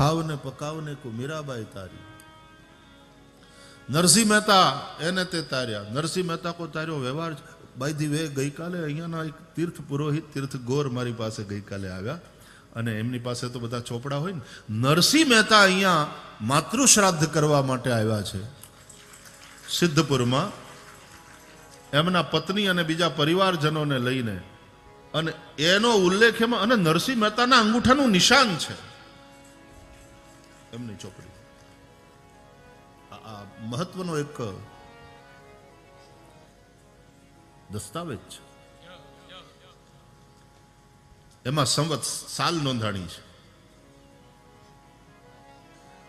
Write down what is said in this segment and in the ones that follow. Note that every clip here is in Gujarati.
ખાવને પકાવને કો મીરાબાઈ તારી. નરસિંહ મહેતા એને તે તાર્યા. નરસિંહ મહેતા કો તાર્યો, વ્યવહાર બાય ધી વે ગઈકાલે અહીંયાના એક તીર્થ પુરોહિત, તીર્થ ગોર મારી પાસે ગઈકાલે આવ્યા. અને એમની પાસે તો બધા ચોપડા હોય ને. નરસિંહ મહેતા અહીંયા માતૃ શ્રાદ્ધ કરવા માટે આવ્યા છે. સિદ્ધપુરમાં. એમના પત્ની અને બીજા પરિવારજનોને લઈને. અને એનો ઉલ્લેખ એમાં અને નરસિંહ મહેતાના અંગૂઠાનું નિશાન છે. એમની ચોપડી. આ- મહત્વનો એક દસ્તાવેજ છે. એમાં સંવત સાલ નોંધાણી છે.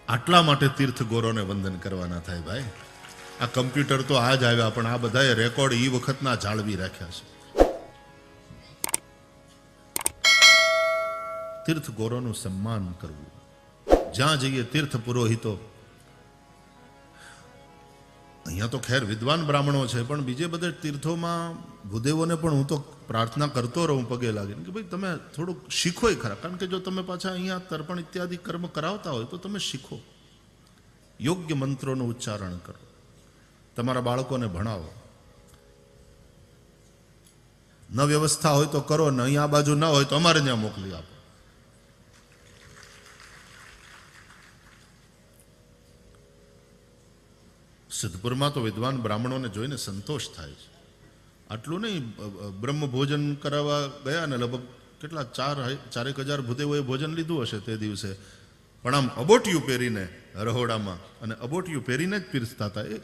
આટલા માટે તીર્થ ગોરોને વંદન કરવાના થાય ભાઈ. આ કમ્પ્યુટર તો આ જ આવ્યા, પણ આ બધાએ રેકોર્ડ એ વખતના જાળવી રાખ્યા છે. તીર્થ ગોરોનું સન્માન કરવું. જ્યાં જઈએ તીર્થ પુરોહિતો. અહીંયા તો ખેર વિદ્વાન બ્રાહ્મણો છે, પણ બીજે બધે તીર્થોમાં ભૂદેવોને પણ હું તો પ્રાર્થના કરતો રહું પગે લાગીને કે ભાઈ તમે થોડુંક શીખોય ખરા. કારણ કે જો તમે પાછા અહીંયા તર્પણ ઇત્યાદિ કર્મ કરાવતા હોય તો તમે શીખો. યોગ્ય મંત્રોનું ઉચ્ચારણ કરો. તમારા બાળકોને ભણાવો. ન વ્યવસ્થા હોય તો કરો, ને અહીંયા બાજુ ના હોય તો અમારે ત્યાં મોકલી આપો. સિદ્ધપુરમાં તો વિદ્વાન બ્રાહ્મણોને જોઈને સંતોષ થાય છે. આટલું નહીં બ્રહ્મ ભોજન કરાવવા ગયા ને લગભગ કેટલા ચાર ચારેક હજાર ભૂદેવોએ ભોજન લીધું હશે તે દિવસે. પણ આમ અબોટિયું પહેરીને રહોડામાં અને અબોટિયું પહેરીને જ પીરસતા હતા. એ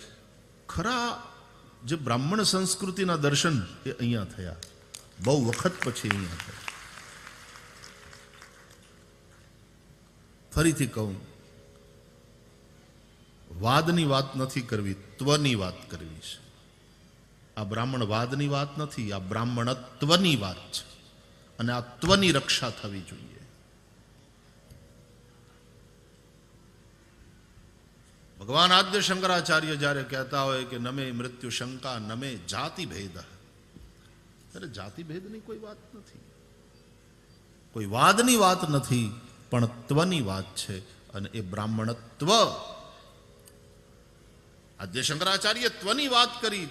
ખરા જે બ્રાહ્મણ સંસ્કૃતિના દર્શન એ અહીંયા થયા. બહુ વખત પછી અહીંયા થયા. ફરીથી કહું વાદની વાત નથી કરવી, ત્વની વાત કરવી છે. આ બ્રાહ્મણ વાદની વાત નથી, આ બ્રાહ્મણત્વની વાત છે. અને આ ત્વની રક્ષા થવી જોઈએ. ભગવાન આદ્ય શંકરાચાર્ય જ્યારે કહેતા હોય કે નમે મૃત્યુ શંકા, નમે જાતિ ભેદ. ત્યારે જાતિ ભેદની કોઈ વાત નથી. કોઈ વાદની વાત નથી, પણ ત્વની વાત છે અને એ બ્રાહ્મણત્વ આદ્ય શંકરાચાર્ય ત્વની વાત કરી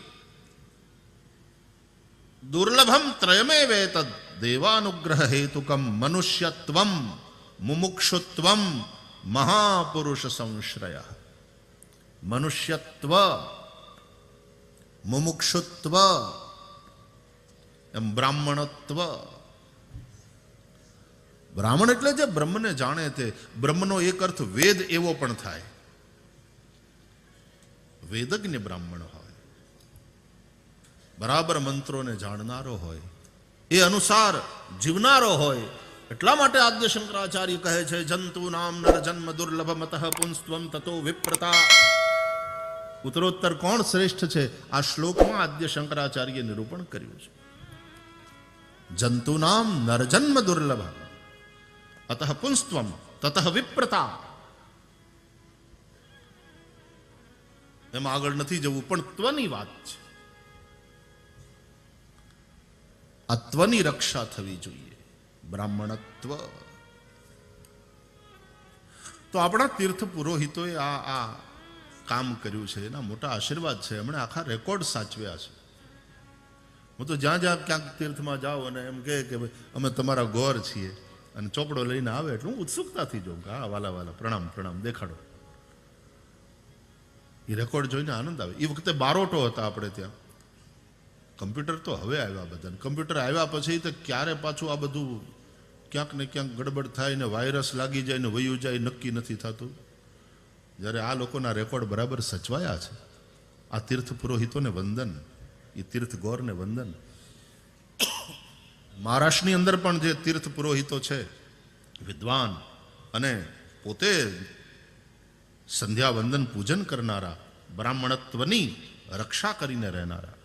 દુર્લભમ ત્રયમે વેતદ દેવાનુગ્રહ હેતુકમ મનુષ્યત્વમ મુમુક્ષુત્વમ મહાપુરુષ સંશ્રય મનુષ્યત્વ મુમુક્ષુત્વ એમ બ્રાહ્મણત્વ બ્રાહ્મણ એટલે જે બ્રહ્મને જાણે તે બ્રહ્મનો એક અર્થ વેદ એવો પણ થાય વેદજ્ઞ બ્રાહ્મણ હોય, બરાબર મંત્રોને જાણનારો હોય, એ અનુસાર જીવનારો હોય, એટલા માટે આદ્ય શંકરાચાર્ય કહે છે, જંતુ નામ નર જન્મ દુર્લભ મત પુંસ્ત્વમ તતો વિપ્રતા. ઉત્તરોત્તર કોણ શ્રેષ્ઠ છે? આ શ્લોકમાં આદ્ય શંકરાચાર્ય નિરૂપણ કર્યું છે. જંતુ નામ નરજન્મ દુર્લભ, અત પુંસ્ત્વમ તત વિપ્રતા. એમાં આગળ નથી જવું, પણ ત્વની વાત છે. આ ત્વની રક્ષા થવી જોઈએ, બ્રાહ્મણત્વ. તો આપણા તીર્થ પુરોહિતોએ આ આ કામ કર્યું છે, એના મોટા આશીર્વાદ છે, એમણે આખા રેકોર્ડ સાચવ્યા છે. હું તો જ્યાં જ્યાં ક્યાંક તીર્થમાં જાઉં અને એમ કહે કે ભાઈ, અમે તમારા ગોર છીએ, અને ચોપડો લઈને આવે એટલે હું ઉત્સુકતાથી જોઉં કે હા, વાલા વાલા, પ્રણામ પ્રણામ, દેખાડો. એ રેકોર્ડ જોઈને આનંદ આવે. એ વખતે બારોટો હતા આપણે ત્યાં. કમ્પ્યુટર તો હવે આવ્યા બધાને. કમ્પ્યુટર આવ્યા પછી તો ક્યારે પાછું આ બધું ક્યાંક ને ક્યાંક ગડબડ થાય ને વાયરસ લાગી જાય ને વયું જાય, નક્કી નથી થતું. જ્યારે આ લોકોના રેકોર્ડ બરાબર સચવાયા છે. આ તીર્થ પુરોહિતોને વંદન, એ તીર્થ ગોરને વંદન. મહારાષ્ટ્રની અંદર પણ જે તીર્થ પુરોહિતો છે, વિદ્વાન અને પોતે સંધ્યા વંદન પૂજન કરનારા, બ્રાહ્મણત્વની રક્ષા કરીને રહેનારા.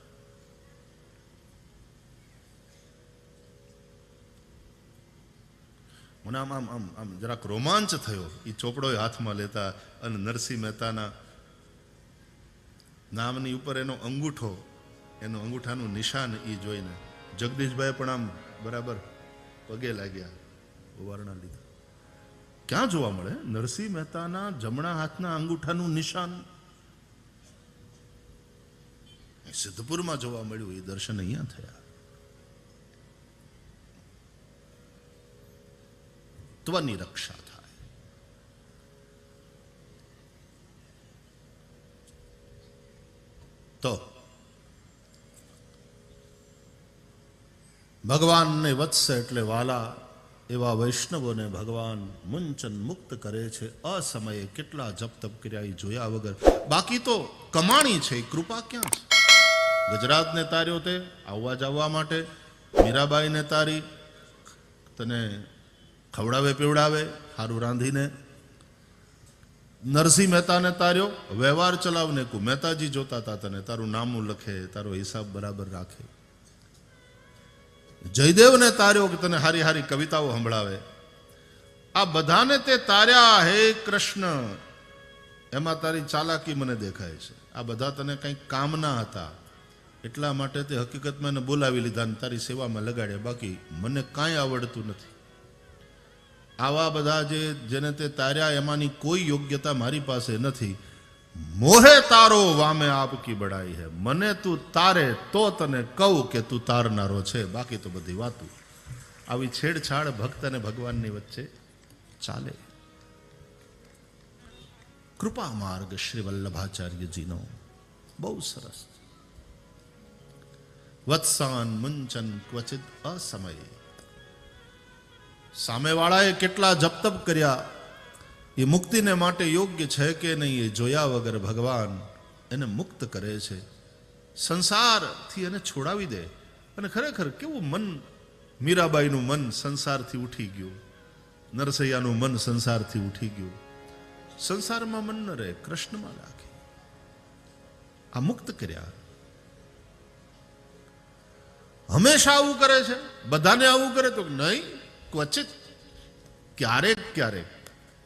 મને આમ આમ આમ આમ જરાક રોમાંચ થયો. એ ચોપડો હાથમાં લેતા અને નરસિંહ મહેતાના નામની ઉપર એનો અંગૂઠો, એનો અંગૂઠાનું નિશાન એ જોઈને જગદીશભાઈ પણ આમ બરાબર પગે લાગ્યા વર્ણ લીધા. ક્યાં જોવા મળે? નરસિંહ મહેતાના જમણા હાથના અંગૂઠાનું નિશાન. સિદ્ધપુરમાં જોવા મળ્યું, એ દર્શન અહીંયા થયા. ત્વની રક્ષા થાય. તો ભગવાનને વત્સ એટલે વાલા એવા વૈષ્ણવોને ભગવાન મુંચન મુક્ત કરે છે. અસમયે કેટલા જપ તપ કર્યા એ જોયા વગર. બાકી તો કમાણી છે. કૃપા ક્યાં છે? ગુજરાતને તાર્યો તે આવવા જવા માટે. મીરાબાઈને તારી. તને ખવડાવે, પીવડાવે સારું રાંધીને. નરસિંહ મહેતાને તાર્યો. વ્યવહાર ચલાવને કુ. મહેતાજી જોતા હતા તને. તારું નામું લખે, તારો હિસાબ બરાબર રાખે. જયદેવને તાર્યો કે તને હારી હારી કવિતાઓ સંભળાવે. આ બધાને તે તાર્યા, હે કૃષ્ણ, એમાં તારી ચાલાકી મને દેખાય છે. આ બધા તને કંઈક કામના હતા. એટલા માટે તે હકીકતમાં એને બોલાવી લીધા ને તારી સેવામાં લગાડ્યા. બાકી મને કાંઈ આવડતું નથી. આવા બધા જે જેને તે તાર્યા, એમાંની કોઈ યોગ્યતા મારી પાસે નથી. મોહે તારો વામે આપકી બડાઈ હે. મને તું તારે તો તને કહું કે તું તારનારો છે. બાકી તો બધી વાતું. આવી છેડછાડ ભક્ત અને ભગવાનની વચ્ચે ચાલે. કૃપા માર્ગ શ્રી વલ્લભાચાર્યજીનો. બહુ સરસ. વત્સાન મુંચન ક્વચિત અસમયે. સામેવાળાએ કેટલા જપતપ કર્યા. એ મુક્તિને માટે યોગ્ય છે કે નહીં એ જોયા વગર ભગવાન એને મુક્ત કરે છે. સંસારથી એને છોડાવી દે. અને ખરેખર કેવું મન મીરાબાઈનું મન સંસારથી ઉઠી ગયું. નરસૈયાનું મન સંસારથી ઉઠી ગયું. સંસારમાં મન ન રહે, કૃષ્ણમાં રાખે. આ મુક્ત કર્યા. હંમેશા આવું કરે છે? બધાને આવું કરે તો નહીં? ક્વચિત? ક્યારેક ક્યારેક.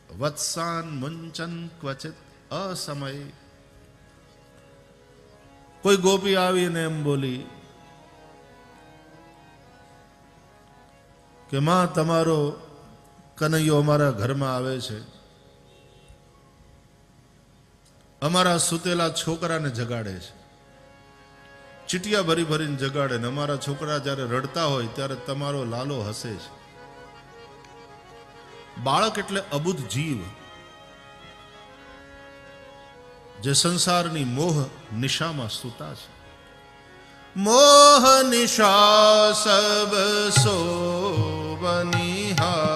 વત્સાન મુંચન ક્વચિત અસમય કોઈ ગોપી આવીને એમ બોલી કે માં તમારો કનૈયો અમારા ઘરમાં આવે છે અમારા સુતેલા છોકરાને જગાડે છે ચીટિયા ભરી ભરીને જગાડે ને અમારા છોકરા જ્યારે રડતા હોય ત્યારે તમારો લાલો હસે છે બાળક એટલે અબુદ્ધ જીવ. જે સંસારની મોહ નિશામાં સૂતા છે. મોહ નિશા સબ સો બનિહારા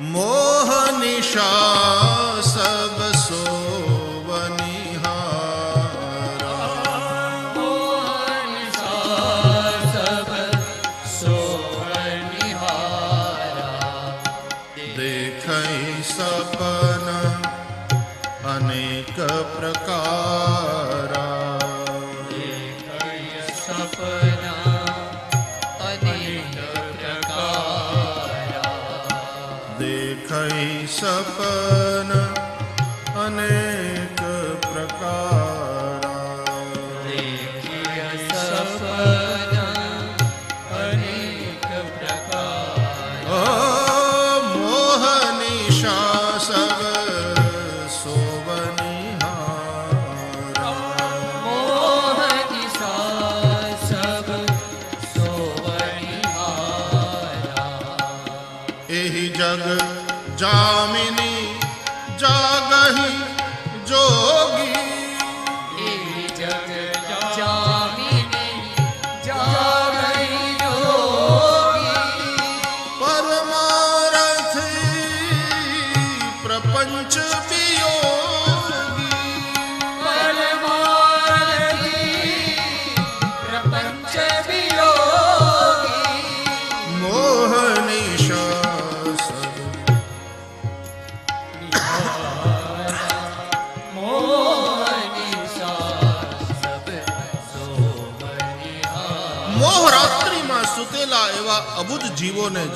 મોહ નિશા સપન जामिनी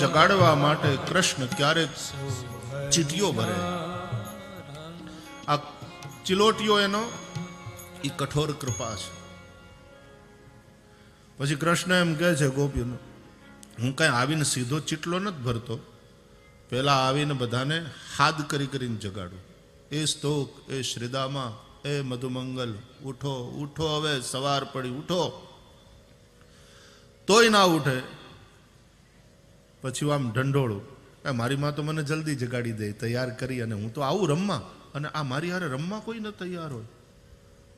જગાડવા માટે કૃષ્ણ ક્યારેક ચીટીઓ ભરે? આ ચિલોટીઓ એનો એ કઠોર કૃપા છે. પછી કૃષ્ણ એમ કહે છે, ગોપીઓને, હું કાંઈ આવીને સીધો ચીટલો નથી ભરતો. પહેલા આવીને બધાને હાદ કરી કરીને જગાડું. એ સ્તોક, એ શ્રીદામા, એ મધુમંગલ, ઉઠો ઉઠો હવે, સવાર પડી, ઉઠો. તોય ના ઉઠે. પછી હું આમ ઢંઢોળું. મારી માં તો મને જલ્દી જગાડી દે, તૈયાર કરી અને હું તો આવું રમવા. અને આ મારી હારે રમવા કોઈ ન તૈયાર હોય.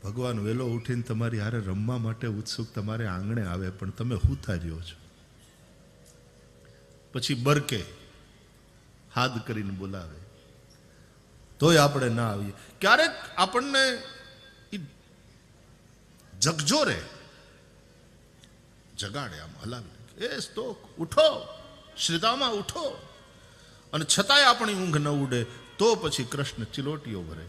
ભગવાન, વેલો ઉઠીને તમારી હારે રમવા માટે ઉત્સુક તમારે આંગણે આવે, પણ તમે હુતા રહ્યો છો. પછી બરકે હાથ કરીને બોલાવે. તોય આપણે ના આવીએ. ક્યારેક આપણને જગજો જગજોરે જગાડે આમ હલાવી એ સ્તોક ઉઠો. શ્રીદામા ઉઠો અને છતાંય આપણી ઊંઘ ન ઉડે, તો પછી કૃષ્ણ ચિલોટીઓ ભરે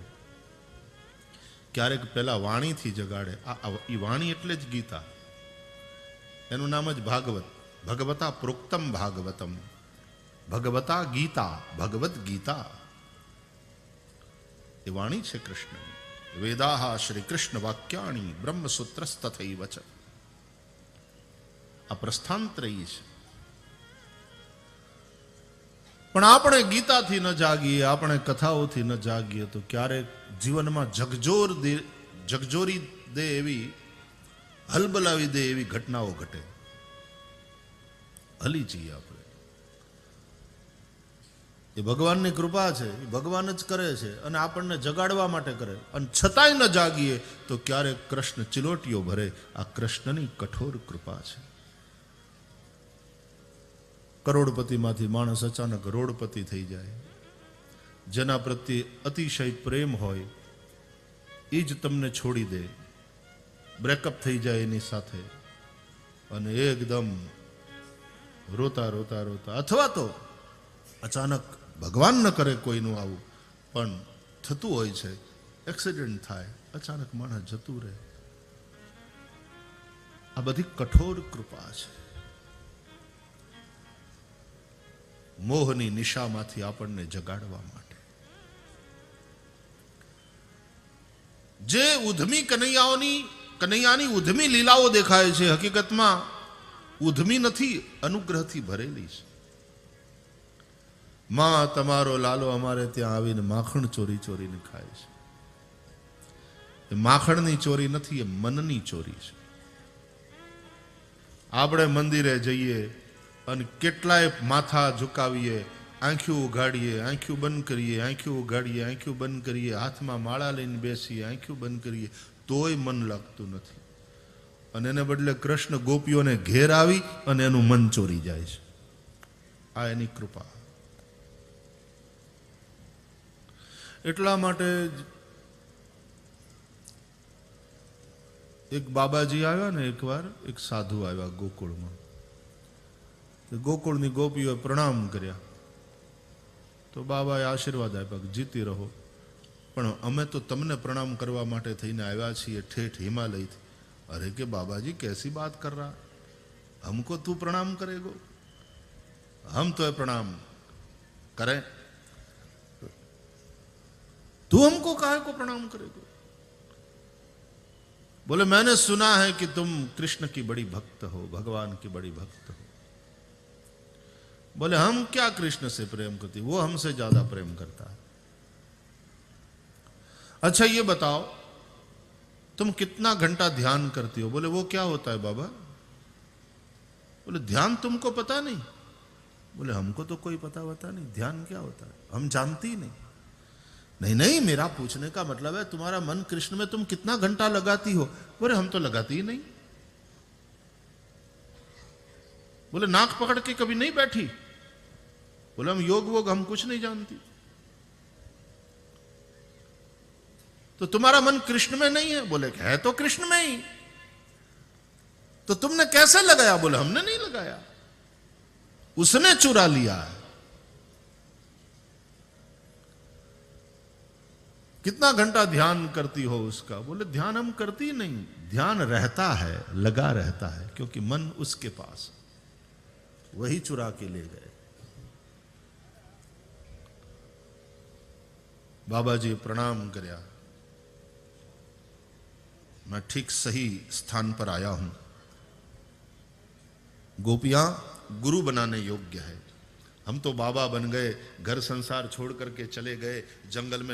ક્યારેક પેલા વાણીથી જગાડે. આ એ વાણી એટલે જ ગીતા. એનું નામ જ ભાગવત. ભગવતા પ્રોક્તમ ભાગવતમ. ભગવતા ગીતા ભગવત ગીતા. એ વાણી છે કૃષ્ણ. વેદાહ શ્રી કૃષ્ણ વાક્યાણી બ્રહ્મસૂત્રસ્તથૈવ વચન આ પ્રસ્થાંતરયી છે. પણ આપણે ગીતાથી ન જાગીએ, આપણે કથાઓથી ન જાગીએ, તો ક્યારેક જીવનમાં જગજોર દે, જગજોરી દે એવી, હલબલાવી દે એવી ઘટનાઓ ઘટે. હલી જઈએ આપણે. એ ભગવાનની કૃપા છે, એ ભગવાન જ કરે છે, અને આપણને જગાડવા માટે કરે. અને છતાંય ન જાગીએ, તો ક્યારેક કૃષ્ણ ચિલોટીઓ ભરે, આ કૃષ્ણની કઠોર કૃપા છે. કરોડપતિમાંથી માણસ અચાનક કરોડપતિ થઈ જાય. જેના પ્રત્યે અતિશય પ્રેમ હોય, એ જ તમને છોડી દે. બ્રેકઅપ થઈ જાય એની સાથે. અને એકદમ રોતા રોતા રોતા. અથવા તો અચાનક ભગવાન ન કરે કોઈનું આવું, પણ થતું હોય છે. એક્સિડન્ટ થાય. અચાનક માણસ જતું રહે. આ બધી કઠોર કૃપા છે. મોહની નિશામાંથી આપણને જગાડવા માટે. જે ઉધમી કનૈયાઓની, કનૈયાની ઉધમી લીલાઓ દેખાય છે, હકીકતમાં ઉધમી નથી, અનુગ્રહથી ભરેલી છે. માં, તમારો લાલો અમારે ત્યાં આવીને માખણ ચોરી ચોરીને ખાય છે. માખણની ચોરી નથી, એ મનની ચોરી છે. આપણે મંદિરે જઈએ અને કેટલાય માથા ઝુકાવીએ આંખ્યું ઉઘાડીએ આંખ્યું બંધ કરીએ આંખ્યું ઉઘાડીએ આંખ્યું બંધ કરીએ, હાથમાં માળા લઈને બેસીએ આંખ્યું બંધ કરીએ, તોય મન લાગતું નથી. અને એને બદલે કૃષ્ણ ગોપીઓને ઘેર આવી અને એનું મન ચોરી જાય છે. આ એની કૃપા. એટલા માટે એક બાબાજી આવ્યા ને એકવાર, એક સાધુ આવ્યા ગોકુળમાં. તો ગોકુળની ગોપીઓએ પ્રણામ કર્યા તો બાબાએ આશીર્વાદ આપ્યા કે જીતી રહો પણ અમે તો તમને પ્રણામ કરવા માટે થઈને આવ્યા છીએ ઠેઠ હિમાલયથી અરે કે બાબાજી कैसी बात कर रहा हमको तू प्रणाम करेगो हम तो प्रणाम करें तू हमको काहे को प्रणाम करेगो बोले मैंने सुना है कि तुम कृष्ण की बड़ी भक्त हो भगवान की बड़ी भक्त हो बोले, हम क्या कृष्ण से प्रेम करती? वो हमसे ज़्यादा प्रेम करता है। अच्छा ये बताओ, तुम कितना घंटा ध्यान करती हो? बोले, वो क्या होता है बाबा? बोले, ध्यान तुमको पता नहीं। बोले, हमको तो कोई पता होता नहीं। ध्यान क्या होता है? हम जानती ही नहीं। नहीं नहीं, मेरा पूछने का मतलब है, तुम्हारा मन कृष्ण में तुम कितना घंटा लगाती हो? बोले, हम तो लगाती ही नहीं। बोले, नाक पकड़ के कभी नहीं बैठी? बोले, हम योग वोग हम कुछ नहीं जानती। तो तुम्हारा मन कृष्ण में नहीं है? बोले, है तो कृष्ण में ही। तो तुमने कैसे लगाया? बोले, हमने नहीं लगाया। उसने चुरा लिया है। कितना घंटा ध्यान करती हो उसका? बोले, ध्यान हम करती नहीं। ध्यान रहता है, लगा रहता है, क्योंकि मन उसके पास वही चुरा के ले गए। बाबा जी प्रणाम કર્યા मैं ठीक सही स्थान पर आया हूं गोपियाँ गुरु बनाने योग्य है हम तो बाबा बन गए घर संसार छोड़ करके चले गए जंगल में